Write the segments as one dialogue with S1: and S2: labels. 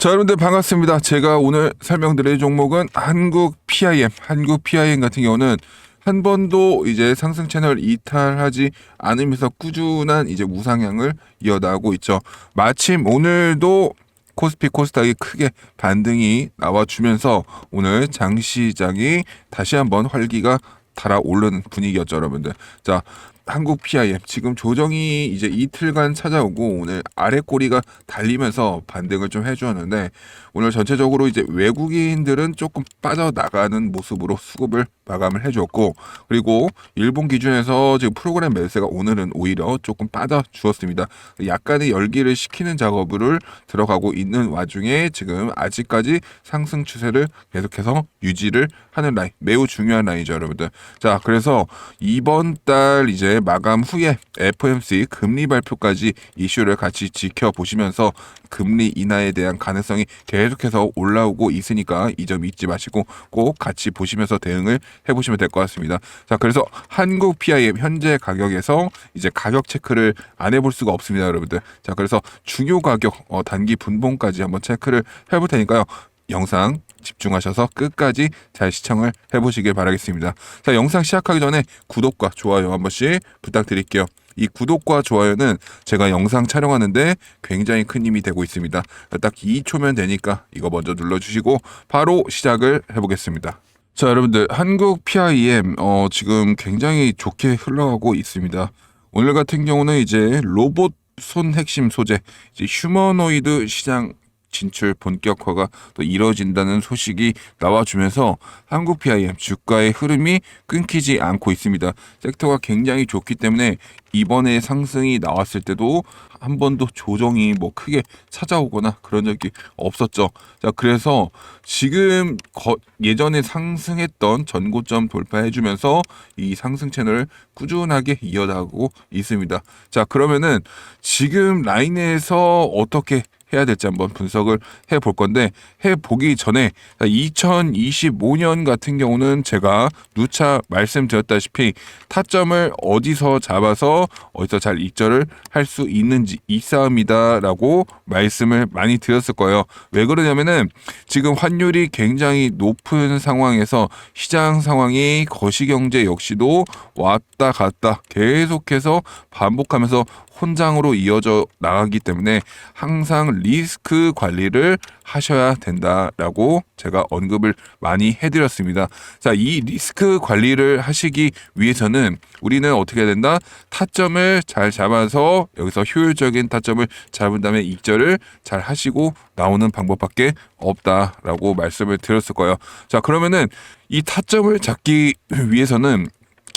S1: 자, 여러분들 반갑습니다. 제가 오늘 설명드릴 종목은 한국 PIM, 한국 PIM 같은 경우는 한 번도 이제 상승 채널 이탈하지 않으면서 꾸준한 이제 우상향을 이어나가고 있죠. 마침 오늘도 코스피 코스닥이 크게 반등이 나와주면서 오늘 장시장이 다시 한번 활기가 달아오르는 분위기였죠, 여러분들. 자, 한국 PIM 지금 조정이 이제 이틀간 찾아오고 오늘 아래 꼬리가 달리면서 반등을 좀 해주었는데 오늘 전체적으로 이제 외국인들은 조금 빠져나가는 모습으로 수급을 마감을 해줬고 그리고 일본 기준에서 지금 프로그램 매수가 오늘은 오히려 조금 빠져 주었습니다. 약간의 열기를 식히는 작업을 들어가고 있는 와중에 지금 아직까지 상승 추세를 계속해서 유지를 하는 라인 매우 중요한 라인이죠, 여러분들. 자, 그래서 이번 달 이제 마감 후에 FOMC 금리 발표까지 이슈를 같이 지켜보시면서 금리 인하에 대한 가능성이 계속해서 올라오고 있으니까 이 점 잊지 마시고 꼭 같이 보시면서 대응을 해보시면 될 것 같습니다. 자, 그래서 한국 PIM 현재 가격에서 이제 가격 체크를 안 해볼 수가 없습니다, 여러분들. 자, 그래서 중요 가격 어, 단기 분봉까지 한번 체크를 해볼 테니까요. 영상 집중하셔서 끝까지 잘 시청을 해보시길 바라겠습니다. 자, 영상 시작하기 전에 구독과 좋아요 한 번씩 부탁드릴게요. 이 구독과 좋아요는 제가 영상 촬영하는데 굉장히 큰 힘이 되고 있습니다. 딱 2초면 되니까 이거 먼저 눌러주시고 바로 시작을 해보겠습니다. 자, 여러분들 한국 PIM 어, 지금 굉장히 좋게 흘러가고 있습니다. 오늘 같은 경우는 이제 로봇 손 핵심 소재, 휴머노이드 시장 진출 본격화가 또 이뤄진다는 소식이 나와주면서 한국 PIM 주가의 흐름이 끊기지 않고 있습니다. 섹터가 굉장히 좋기 때문에 이번에 상승이 나왔을 때도 한 번도 조정이 뭐 크게 찾아오거나 그런 적이 없었죠. 자, 그래서 지금 거, 예전에 상승했던 전고점 돌파해주면서 이 상승 채널을 꾸준하게 이어나가고 있습니다. 자, 그러면은 지금 라인에서 어떻게 해야 될지 한번 분석을 해 볼 건데 해 보기 전에 2025년 같은 경우는 제가 누차 말씀드렸다시피 타점을 어디서 잡아서 어디서 잘 입절을 할 수 있는지 이 싸움이다라고 말씀을 많이 드렸을 거예요. 왜 그러냐면은 지금 환율이 굉장히 높은 상황에서 시장 상황이 거시경제 역시도 왔다 갔다 계속해서 반복하면서 혼장으로 이어져 나가기 때문에 항상 리스크 관리를 하셔야 된다라고 제가 언급을 많이 해드렸습니다. 자, 이 리스크 관리를 하시기 위해서는 우리는 어떻게 해야 된다? 타점을 잘 잡아서 여기서 효율적인 타점을 잡은 다음에 입절을 잘 하시고 나오는 방법밖에 없다라고 말씀을 드렸을 거예요. 자, 그러면은 이 타점을 잡기 위해서는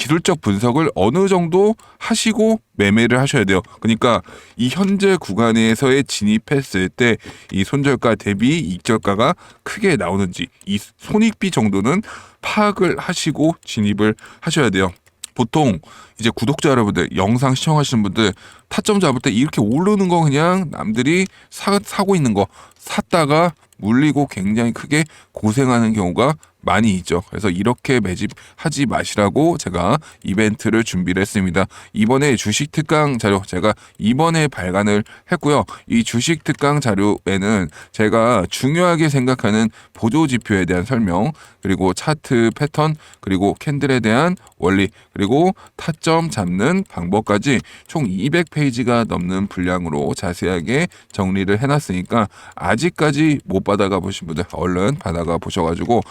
S1: 기술적 분석을 어느 정도 하시고 매매를 하셔야 돼요. 그러니까 이 현재 구간에서의 진입했을 때 이 손절가 대비 익절가가 크게 나오는지 이 손익비 정도는 파악을 하시고 진입을 하셔야 돼요. 보통 이제 구독자 여러분들 영상 시청하시는 분들 타점 잡을 때 이렇게 오르는 거 그냥 남들이 사, 사고 있는 거 샀다가 물리고 굉장히 크게 고생하는 경우가 많이 있죠. 그래서 이렇게 매집하지 마시라고 제가 이벤트를 준비를 했습니다. 이번에 주식 특강 자료 제가 이번에 발간을 했고요. 이 주식 특강 자료에는 제가 중요하게 생각하는 보조 지표에 대한 설명 그리고 차트 패턴 그리고 캔들에 대한 원리 그리고 타점 잡는 방법까지 총 200페이지가 넘는 분량으로 자세하게 정리를 해놨으니까 아직까지 못 받아가 보신 분들 얼른 받아가 보셔가지고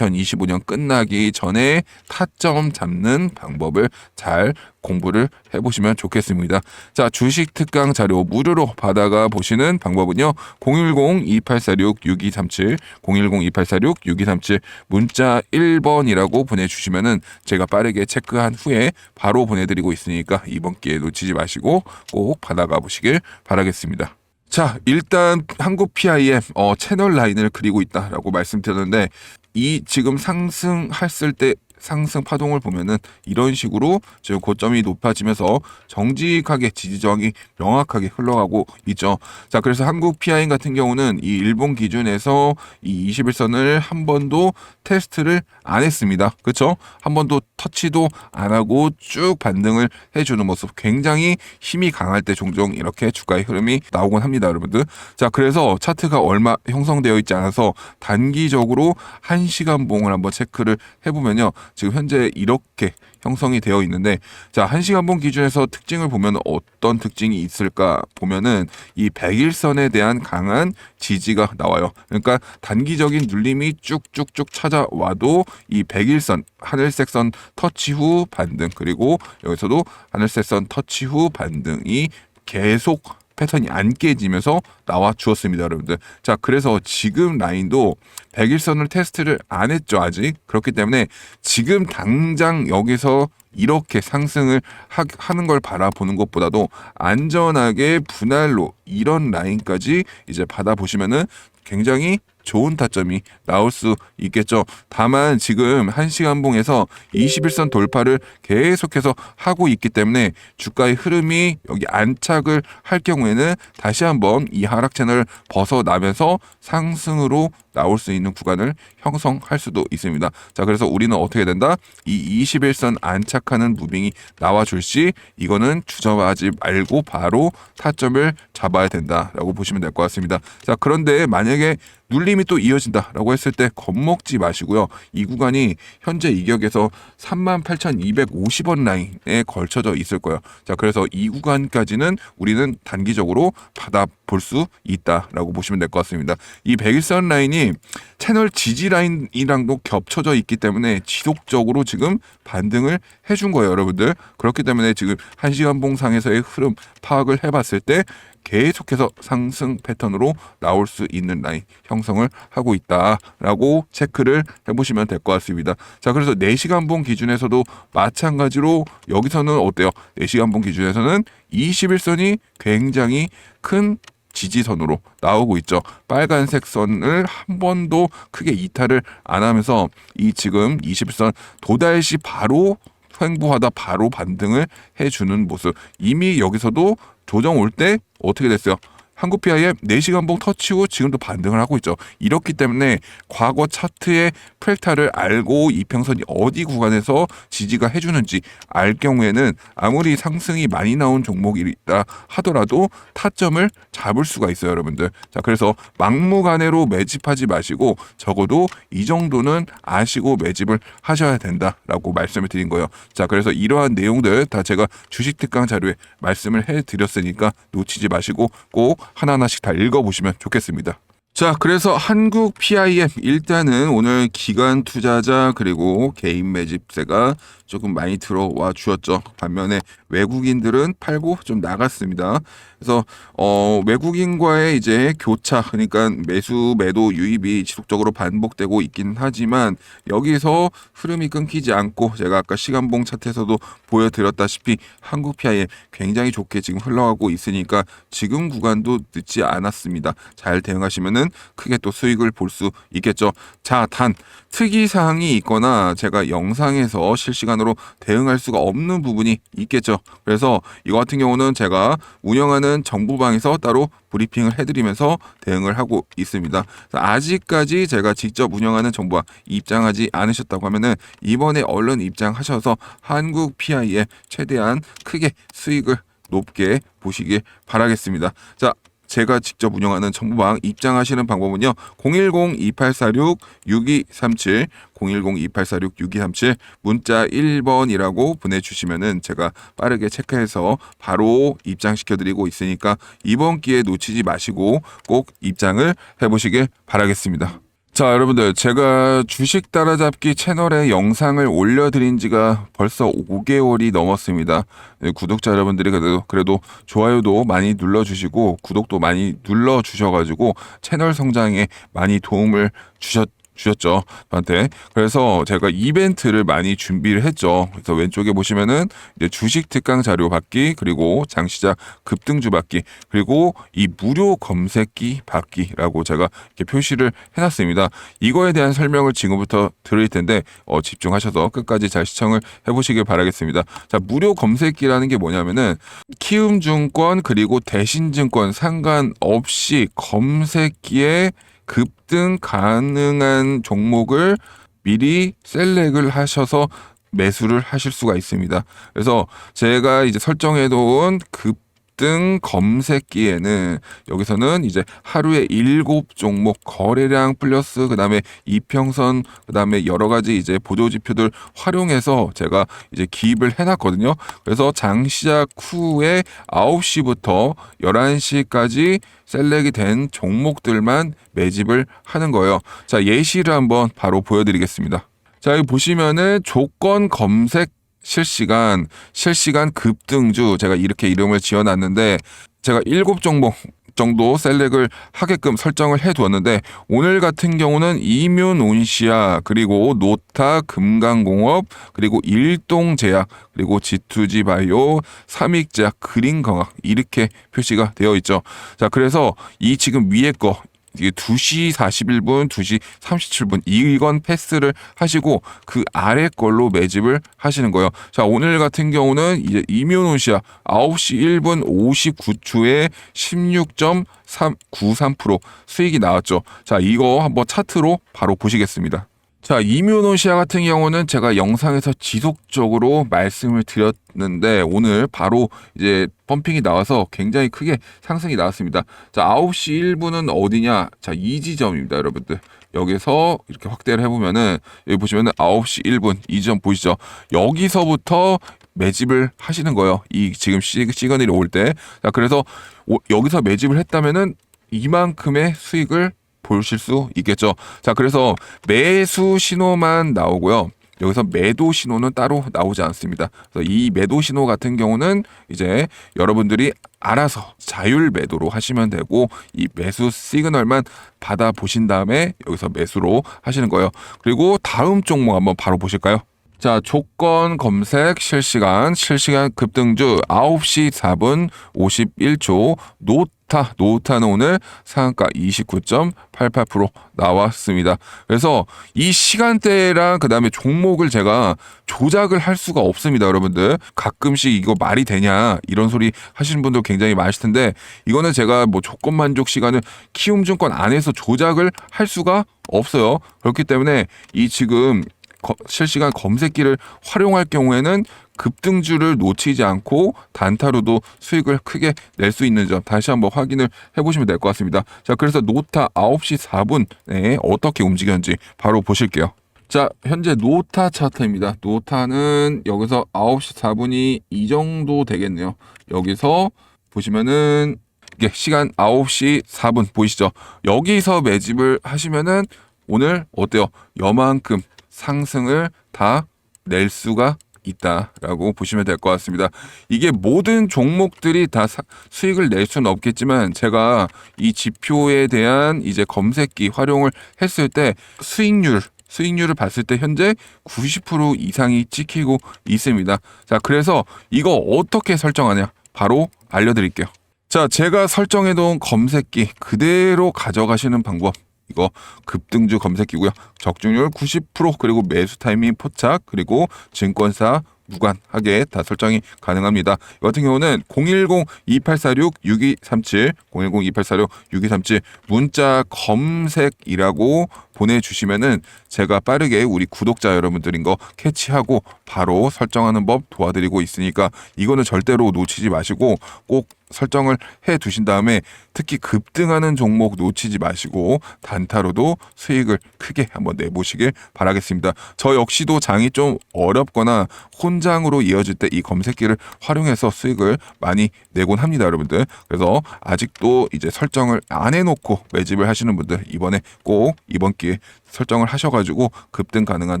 S1: 2025년 끝나기 전에 타점 잡는 방법을 잘 공부를 해보시면 좋겠습니다. 자, 주식 특강 자료 무료로 받아가 보시는 방법은요. 010-2846-6237, 010-2846-6237 문자 1번이라고 보내주시면은 제가 빠르게 체크한 후에 바로 보내드리고 있으니까 이번 기회 놓치지 마시고 꼭 받아가 보시길 바라겠습니다. 자, 일단 한국 PIM 어, 채널 라인을 그리고 있다라고 말씀드렸는데 이 지금 상승했을 때 상승 파동을 보면은 이런 식으로 지금 고점이 높아지면서 정직하게 지지 저항이 명확하게 흘러가고 있죠. 자, 그래서 한국 PIM 같은 경우는 이 일본 기준에서 이 21선을 한 번도 테스트를 안 했습니다. 그렇죠? 한 번도 터치도 안 하고 쭉 반등을 해주는 모습. 굉장히 힘이 강할 때 종종 이렇게 주가의 흐름이 나오곤 합니다 여러분들. 자 그래서 차트가 얼마 형성되어 있지 않아서 단기적으로 한시간 봉을 한번 체크를 해보면요. 지금 현재 이렇게 형성이 되어 있는데 자, 한시간 봉 기준에서 특징을 보면 어떤 특징이 있을까 보면은 이 100일선에 대한 강한 지지가 나와요. 그러니까 단기적인 눌림이 쭉쭉쭉 찾아와도 이 100일선 하늘색 선 터치 후 반등 그리고 여기서도 하늘색 선 터치 후 반등이 계속 패턴이 안 깨지면서 나와 주었습니다, 여러분들. 자, 그래서 지금 라인도 100일선을 테스트를 안 했죠, 아직. 그렇기 때문에 지금 당장 여기서 이렇게 상승을 하, 하는 걸 바라보는 것보다도 안전하게 분할로 이런 라인까지 이제 받아보시면은 굉장히 좋은 타점이 나올 수 있겠죠. 다만 지금 한시간 봉에서 21선 돌파를 계속해서 하고 있기 때문에 주가의 흐름이 여기 안착을 할 경우에는 다시 한번 이 하락 채널을 벗어나면서 상승으로 나올 수 있는 구간을 형성할 수도 있습니다. 자, 그래서 우리는 어떻게 된다? 이 21선 안착하는 무빙이 나와 줄 시 이거는 주저하지 말고 바로 타점을 잡아야 된다라고 보시면 될 것 같습니다. 자, 그런데 만약에 눌림이 또 이어진다라고 했을 때 겁먹지 마시고요. 이 구간이 현재 이격에서 38,250원 라인에 걸쳐져 있을 거예요. 자, 그래서 이 구간까지는 우리는 단기적으로 받아볼 수 있다라고 보시면 될 것 같습니다. 이 100일선 라인이 채널 지지 라인이랑도 겹쳐져 있기 때문에 지속적으로 지금 반등을 해준 거예요, 여러분들. 그렇기 때문에 지금 한시간 봉상에서의 흐름 파악을 해봤을 때 계속해서 상승 패턴으로 나올 수 있는 라인 형성을 하고 있다라고 체크를 해보시면 될 것 같습니다. 자, 그래서 4시간 봉 기준에서도 마찬가지로 여기서는 어때요? 4시간 봉 기준에서는 21선이 굉장히 큰 지지선으로 나오고 있죠. 빨간색 선을 한 번도 크게 이탈을 안 하면서 이 지금 21선 도달시 바로 횡보하다 바로 반등을 해주는 모습. 이미 여기서도 조정 올 때 어떻게 됐어요? 한국 PIM 4시간 봉 터치 후 지금도 반등을 하고 있죠. 이렇기 때문에 과거 차트의 프랙타를 알고 이평선이 어디 구간에서 지지가 해주는지 알 경우에는 아무리 상승이 많이 나온 종목이다 하더라도 타점을 잡을 수가 있어요, 여러분들. 자, 그래서 막무가내로 매집하지 마시고 적어도 이 정도는 아시고 매집을 하셔야 된다라고 말씀을 드린 거예요. 자, 그래서 이러한 내용들 다 제가 주식 특강 자료에 말씀을 해 드렸으니까 놓치지 마시고 꼭 하나하나씩 다 읽어보시면 좋겠습니다. 자, 그래서 한국 PIM 일단은 오늘 기관 투자자 그리고 개인 매집세가 조금 많이 들어와 주었죠. 반면에 외국인들은 팔고 좀 나갔습니다. 그래서 어 외국인과의 이제 교차 그러니까 매수 매도 유입이 지속적으로 반복되고 있긴 하지만 여기서 흐름이 끊기지 않고 제가 아까 시간봉 차트에서도 보여드렸다시피 한국 PIM 굉장히 좋게 지금 흘러가고 있으니까 지금 구간도 늦지 않았습니다. 잘 대응하시면은 크게 또 수익을 볼 수 있겠죠. 자, 단 특이 사항이 있거나 제가 영상에서 실시간 으로 대응할 수가 없는 부분이 있겠죠. 그래서 이거 같은 경우는 제가 운영하는 정부방에서 따로 브리핑을 해드리면서 대응을 하고 있습니다. 아직까지 제가 직접 운영하는 정부와 입장하지 않으셨다고 하면은 이번에 얼른 입장하셔서 한국 PI에 최대한 크게 수익을 높게 보시길 바라겠습니다. 자, 제가 직접 운영하는 정부방 입장하시는 방법은요. 010-2846-6237 010-2846-6237 문자 1번이라고 보내주시면은 제가 빠르게 체크해서 바로 입장시켜 드리고 있으니까 이번 기회 놓치지 마시고 꼭 입장을 해보시길 바라겠습니다. 자, 여러분들, 제가 주식 따라잡기 채널에 영상을 올려드린 지가 벌써 5개월이 넘었습니다. 네, 구독자 여러분들이 그래도, 그래도 좋아요도 많이 눌러주시고, 구독도 많이 눌러주셔가지고, 채널 성장에 많이 도움을 주셨, 주셨죠. 저한테. 그래서 제가 이벤트를 많이 준비를 했죠. 그래서 왼쪽에 보시면은 이제 주식 특강 자료 받기, 그리고 장시작 급등주 받기, 그리고 이 무료 검색기 받기라고 제가 이렇게 표시를 해놨습니다. 이거에 대한 설명을 지금부터 드릴 텐데 어, 집중하셔서 끝까지 잘 시청을 해보시길 바라겠습니다. 자, 무료 검색기라는 게 뭐냐면은 키움증권 그리고 대신증권 상관없이 검색기에 급등 가능한 종목을 미리 셀렉을 하셔서 매수를 하실 수가 있습니다. 그래서 제가 이제 설정해 놓은 급 등 검색기에는 여기서는 이제 하루에 일곱 종목 거래량 플러스 그다음에 이평선 그다음에 여러 가지 이제 보조 지표들 활용해서 제가 이제 기입을 해 놨거든요. 그래서 장 시작 후에 9시부터 11시까지 셀렉이 된 종목들만 매집을 하는 거예요. 자, 예시를 한번 바로 보여 드리겠습니다. 자, 여기 보시면은 조건 검색 실시간, 실시간 급등주 제가 이렇게 이름을 지어 놨는데 제가 일곱 종목 정도 셀렉을 하게끔 설정을 해 두었는데 오늘 같은 경우는 이뮨 온시아 그리고 노타 금강공업 그리고 일동제약 그리고 G2G 바이오 삼익제약 그린광학 이렇게 표시가 되어 있죠. 자 그래서 이 지금 위에 거 이게 2시 41분, 2시 37분 이건 패스를 하시고 그 아래 걸로 매집을 하시는 거예요. 자, 오늘 같은 경우는 이제 이묘노시아 9시 1분 59초에 16.93% 수익이 나왔죠. 자, 이거 한번 차트로 바로 보시겠습니다. 자, 이뮤노시아 같은 경우는 제가 영상에서 지속적으로 말씀을 드렸는데 오늘 바로 이제 펌핑이 나와서 굉장히 크게 상승이 나왔습니다. 자, 9시 1분은 어디냐? 자, 이 지점입니다, 여러분들. 여기서 이렇게 확대를 해보면은 여기 보시면은 9시 1분 이 지점 보이시죠? 여기서부터 매집을 하시는 거예요. 이 지금 시, 시그널이 올 때. 자, 그래서 오- 여기서 매집을 했다면은 이만큼의 수익을 보실 수 있겠죠. 자, 그래서 매수 신호만 나오고요. 여기서 매도 신호는 따로 나오지 않습니다. 그래서 이 매도 신호 같은 경우는 이제 여러분들이 알아서 자율 매도로 하시면 되고 이 매수 시그널만 받아 보신 다음에 여기서 매수로 하시는 거예요. 그리고 다음 종목 한번 바로 보실까요? 자, 조건 검색 실시간, 실시간 급등주 9시 4분 51초 노타, 노타는 오늘 상한가 29.88% 나왔습니다. 그래서 이 시간대랑 그 다음에 종목을 제가 조작을 할 수가 없습니다, 여러분들. 가끔씩 이거 말이 되냐, 이런 소리 하시는 분들 굉장히 많으실 텐데, 이거는 제가 뭐 조건 만족 시간을 키움증권 안에서 조작을 할 수가 없어요. 그렇기 때문에 이 지금 거- 실시간 검색기를 활용할 경우에는 급등주를 놓치지 않고 단타로도 수익을 크게 낼 수 있는 점 다시 한번 확인을 해보시면 될 것 같습니다. 자, 그래서 노타 9시 4분에 어떻게 움직였는지 바로 보실게요. 자, 현재 노타 차트입니다. 노타는 여기서 9시 4분이 이 정도 되겠네요. 여기서 보시면은 이게 시간 9시 4분 보이시죠? 여기서 매집을 하시면은 오늘 어때요? 여만큼 상승을 다 낼 수가 있다라고 보시면 될 것 같습니다. 이게 모든 종목들이 다 사- 수익을 낼 수는 없겠지만 제가 이 지표에 대한 이제 검색기 활용을 했을 때 수익률 수익률을 봤을 때 현재 90% 이상이 찍히고 있습니다. 자, 그래서 이거 어떻게 설정하냐? 바로 알려드릴게요. 자, 제가 설정해놓은 검색기 그대로 가져가시는 방법. 이거 급등주 검색기고요. 적중률 90% 그리고 매수 타이밍 포착 그리고 증권사 무관하게 다 설정이 가능합니다. 이 같은 경우는 010-2846-6237, 010-2846-6237 문자 검색이라고 보내주시면은 제가 빠르게 우리 구독자 여러분들인 거 캐치하고 바로 설정하는 법 도와드리고 있으니까 이거는 절대로 놓치지 마시고 꼭 설정을 해 두신 다음에 특히 급등하는 종목 놓치지 마시고 단타로도 수익을 크게 한번 내보시길 바라겠습니다. 저 역시도 장이 좀 어렵거나 혼장으로 이어질 때 이 검색기를 활용해서 수익을 많이 내곤 합니다, 여러분들. 그래서 아직도 이제 설정을 안 해놓고 매집을 하시는 분들 이번에 꼭 이번 기회에 설정을 하셔가지고 급등 가능한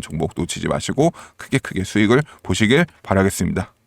S1: 종목 놓치지 마시고 크게 크게 수익을 보시길 바라겠습니다.